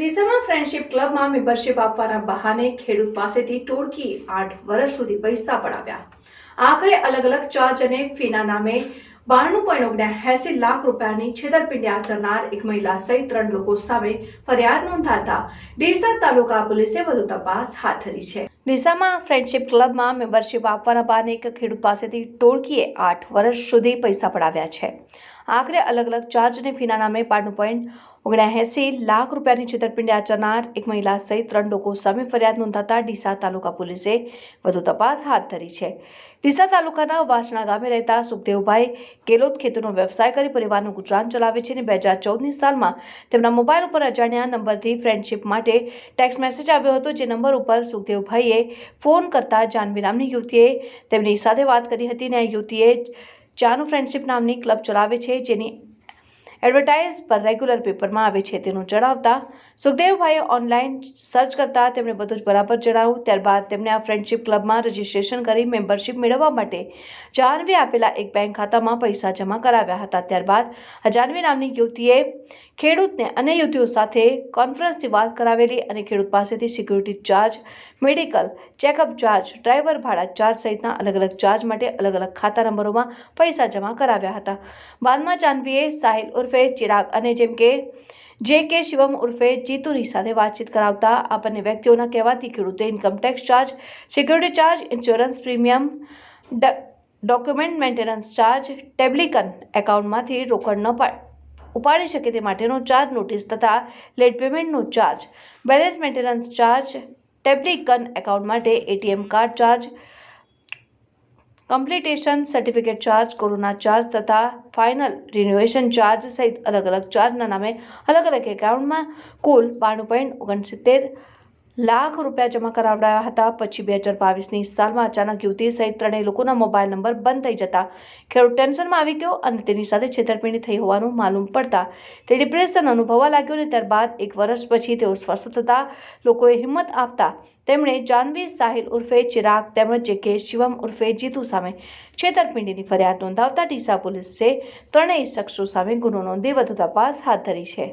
ડીસામાં friendship ક્લબમાં membership આપવાના બહાને ખેડૂત પાસેથી ટોળકી આઠ વર્ષ સુધી પૈસા પડાવ્યા. આખરે અલગ અલગ ચાર્જ અને ફીના નામે બાણું પોઈન્ટ ઓગણએસી લાખ રૂપિયાની છેતરપિંડી આચરનાર એક મહિલા સહિત ત્રણ લોકો સામે ફરિયાદ નોંધાતા ડીસા તાલુકા પોલીસે વધુ તપાસ હાથ ધરી છે. ડીસામાં ફ્રેન્ડશિપ ક્લબમાં મેમ્બરશિપ આપવાના બહાને એક ખેડૂત પાસેથી ટોળકીએ આઠ વર્ષ સુધી પૈસા પડાવ્યા છે. આખરે અલગ અલગ ચાર્જ અને ફીના નામે બાણું પોઈન્ટ ઓગણ્યાએંસી લાખ રૂપિયાની છેતરપિંડી આચરનાર એક મહિલા સહિત ત્રણ લોકો સામે ફરિયાદ નોંધાતા ડીસા તાલુકા પોલીસે વધુ તપાસ હાથ ધરી છે. ડીસા તાલુકાના વાસણા ગામે રહેતા સુખદેવભાઈ કેલોદ ખેતીનો વ્યવસાય કરી પરિવારનું ગુજરાન ચલાવે છે અને બે હજાર ચૌદની સાલમાં તેમના મોબાઈલ ઉપર અજાણ્યા નંબરથી ફ્રેન્ડશિપ માટે ટેક્સ્ટ મેસેજ આવ્યો હતો. જે નંબર ઉપર સુખદેવભાઈએ ફોન કરતા જાનવી નામની યુવતીએ તેમની સાથે વાત કરી હતી અને આ યુવતીએ જાનુ ફ્રેન્ડશિપ નામની ક્લબ ચલાવે છે જેની એડવર્ટાઇઝ પર રેગ્યુલર પેપરમાં આવે છે તેનું જણાવતા, સુખદેવભાઈએ ઓનલાઈન સર્ચ કરતા તેમણે બધું જ બરાબર જણાવ્યું. ત્યારબાદ તેમણે આ ફ્રેન્ડશિપ ક્લબમાં રજીસ્ટ્રેશન કરી મેમ્બરશિપ મેળવવા માટે જાહ્નવી આપેલા એક બેંક ખાતામાં પૈસા જમા કરાવ્યા હતા. ત્યારબાદ હજાનવી નામની યુવતીએ ખેડૂતને અન્ય યુવતીઓ સાથે કોન્ફરન્સથી વાત કરાવેલી અને ખેડૂત પાસેથી security charge, medical checkup charge driver ભાડા ચાર્જ સહિતના અલગ અલગ ચાર્જ માટે અલગ અલગ ખાતા નંબરોમાં પૈસા જમા કરાવ્યા હતા. બાદમાં જાહ્નવીએ સાહિલ ઉર્ફે ચિરાગ અને જેમ કે જે કે શિવમ ઉર્ફે જીતુની સાથે વાતચીત કરાવતા આ બંને વ્યક્તિઓના કહેવાથી ખેડૂતે income tax charge security charge insurance premium document maintenance charge ટેબ્લિકન એકાઉન્ટમાંથી રોકડ ન ઉપાડી શકે તે માટેનો ચાર્જ નોટિસ તથા લેટ પેમેન્ટનો ચાર્જ બેલેન્સ મેન્ટેનન્સ ચાર્જ ટેબ્લિકન એકાઉન્ટ માટે ATM card charge completion certificate charge corona charge તથા ફાઇનલ રિન્યુએશન ચાર્જ સહિત અલગ અલગ ચાર્જના નામે અલગ અલગ એકાઉન્ટમાં કુલ બાણું પોઈન્ટ ઓગણસિત્તેર લાખ રૂપિયા જમા કરાવડાયા હતા. પછી બે હજાર બાવીસની સાલમાં અચાનક યુવતી સહિત ત્રણેય લોકોના મોબાઈલ નંબર બંધ થઈ જતા ખેડૂત ટેન્શનમાં આવી ગયો અને તેની સાથે છેતરપિંડી થઈ હોવાનું માલુમ પડતા તે ડિપ્રેશન અનુભવવા લાગ્યો અને ત્યારબાદ એક વર્ષ પછી તેઓ સ્વસ્થ થતા લોકોએ હિંમત આપતા તેમણે જાનવી સાહિલ ઉર્ફે ચિરાગ તેમજ કે શિવમ ઉર્ફે જીતુ સામે છેતરપિંડીની ફરિયાદ નોંધાવતા ડીસા પોલીસે ત્રણેય શખ્સો સામે ગુનો નોંધી વધુ તપાસ હાથ ધરી છે.